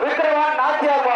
விக்ரவான் நாச்சியார்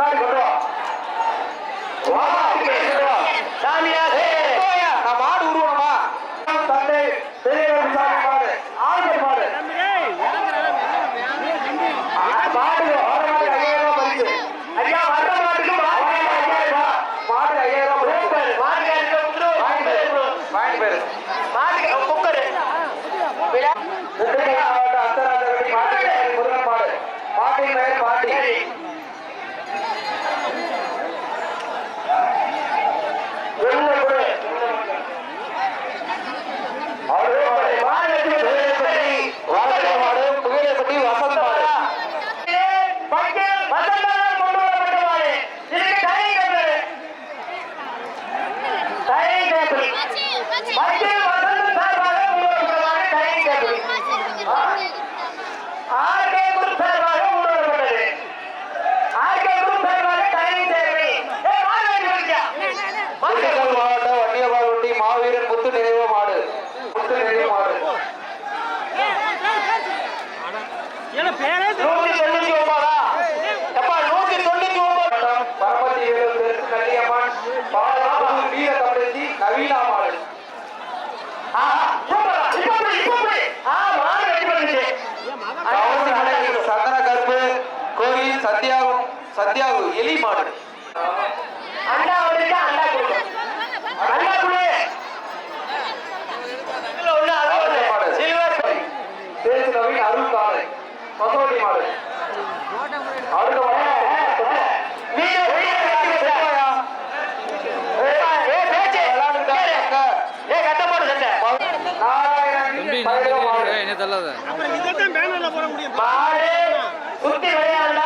வெடி 放进放进 சந்தன கருப்பு கோயில் சத்யாவும் சத்யாவு எலி மாடு. தெரியல அப்புறம் இதை தான் பேனர்ல போட முடியும். சுத்தி விளையாடல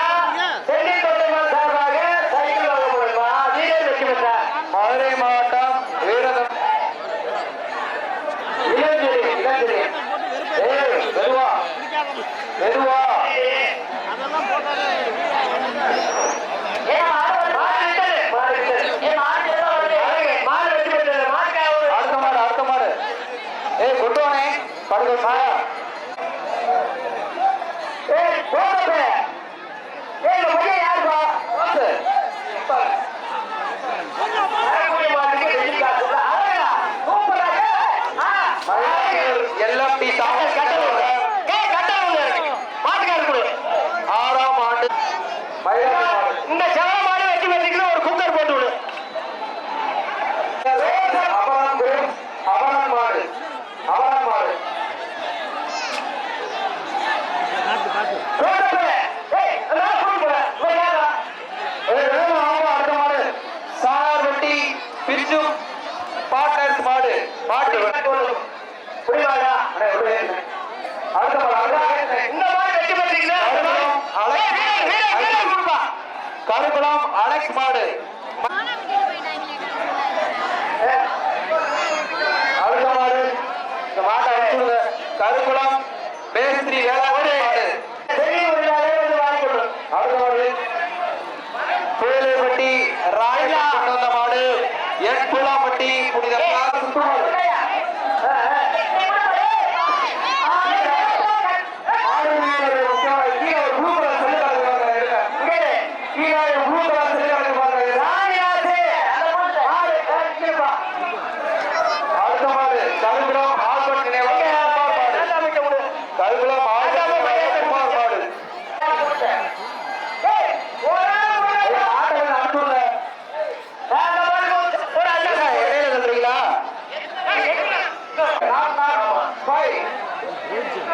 Good job.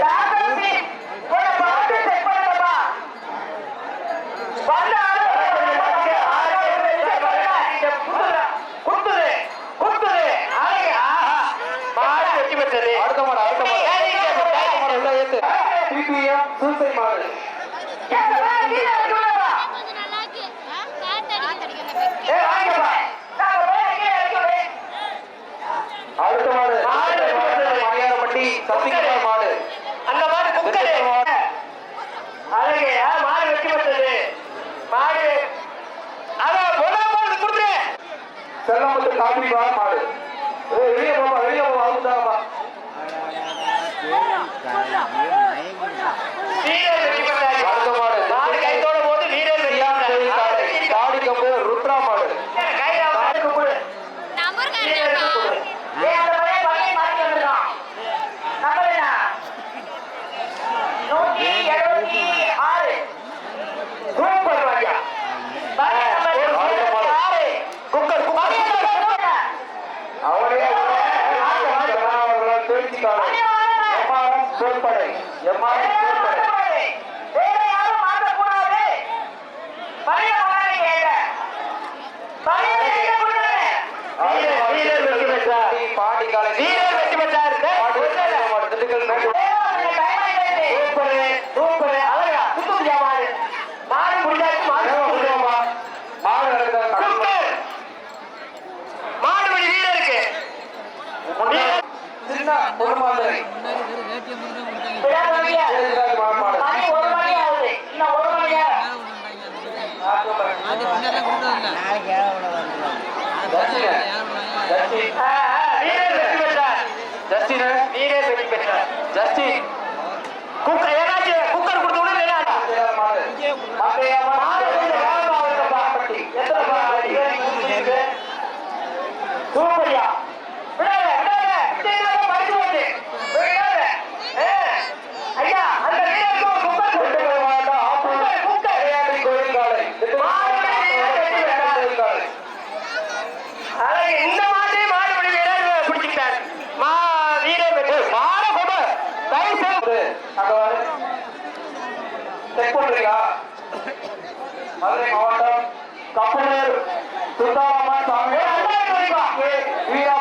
தப்பிக்கிற மாடு. அந்த மாடு குக்கரு. அழகையா மாடு. வெற்றி பெற்றது மாடு அதான் பொண்ணா மாடு கொடுத்துறேன் செல்லமுத்து காப்பி மாடு. வெளியே போமா வெளியே போமா எம்மா ஜஸ்டின் நீரே வெற்றி பெற்றார் ஜஸ்டின் குக்கர் ஏதாச்சும் குக்கர் கொடுத்து விட மாட்டேன் செக் பண்றீங்களா மதுரை மாவட்டம் கப்பலூர் சுத்தாரமா சாமி. வீரா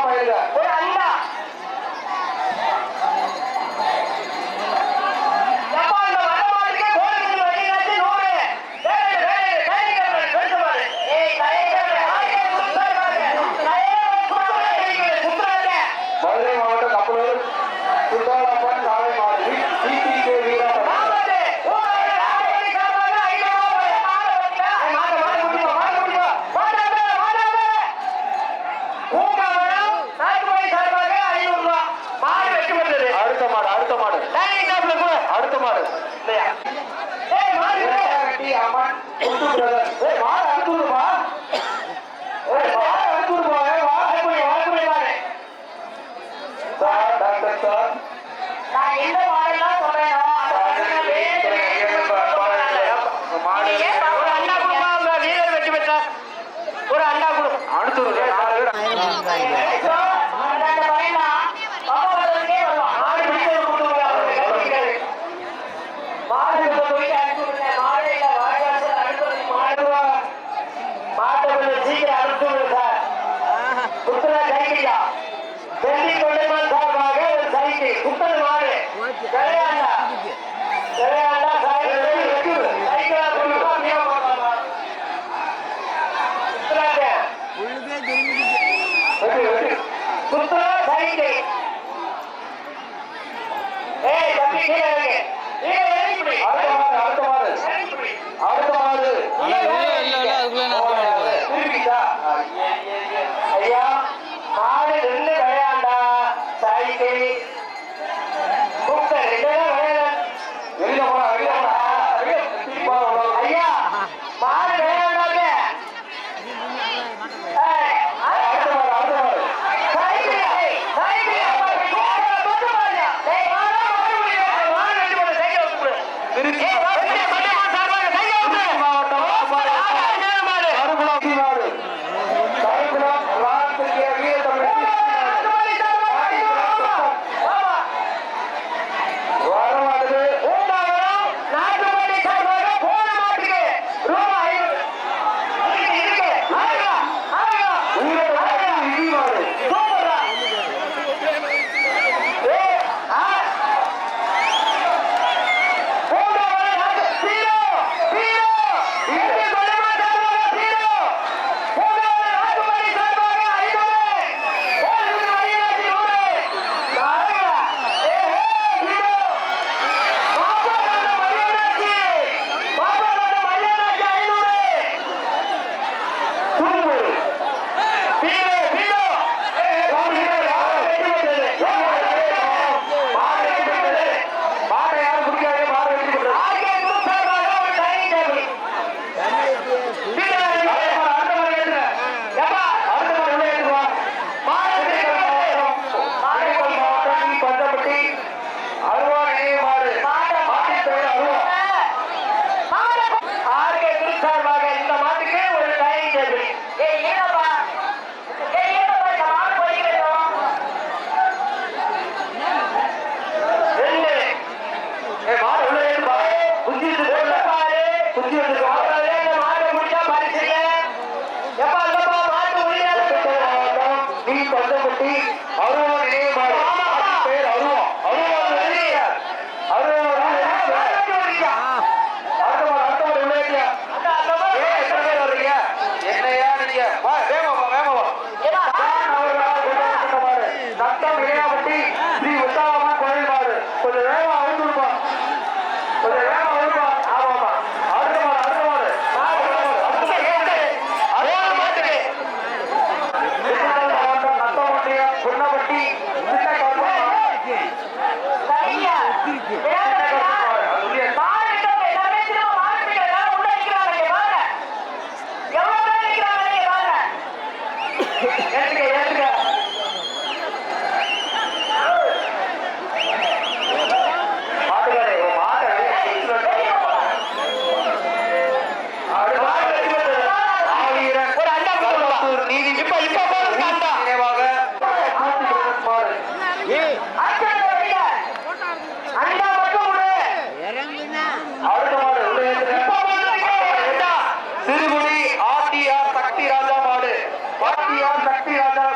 கலாச்சார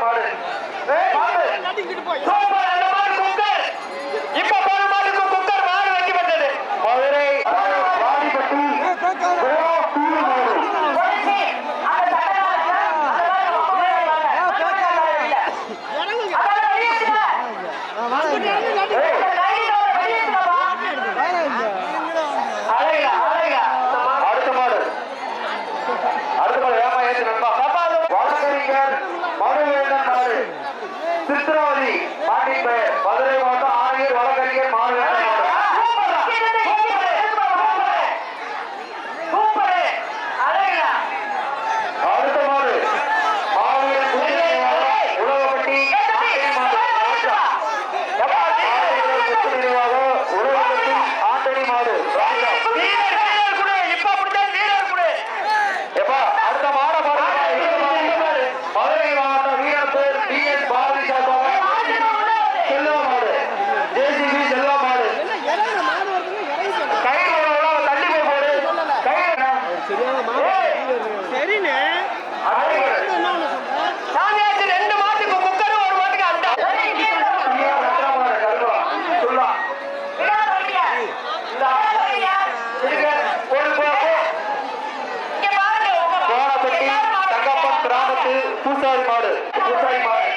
பாடல் கிராமத்து பூசாரி மாடு. பூசாரி மாடு.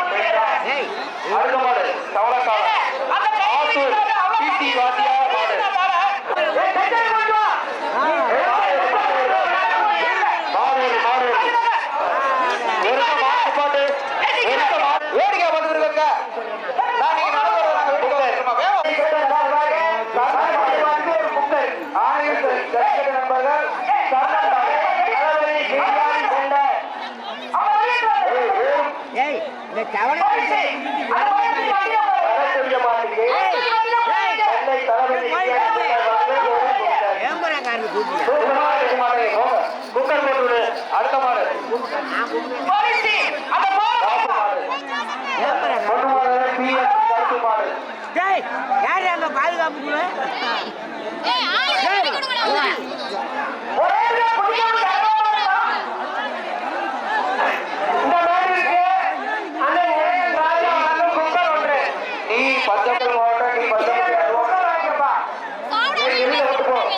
அடுத்த மாடு. தவளக்காலம் ஆத்தூர் பிடி வாத்தியார். அடுத்த மாடு யாரு அங்க பாதுகாப்பு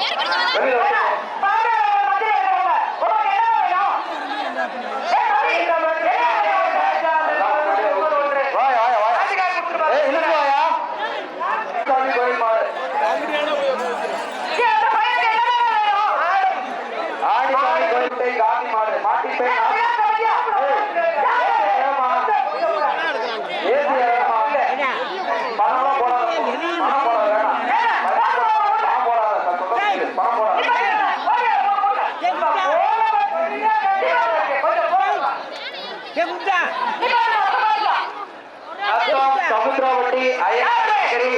எல்லாரும் அயக்கடி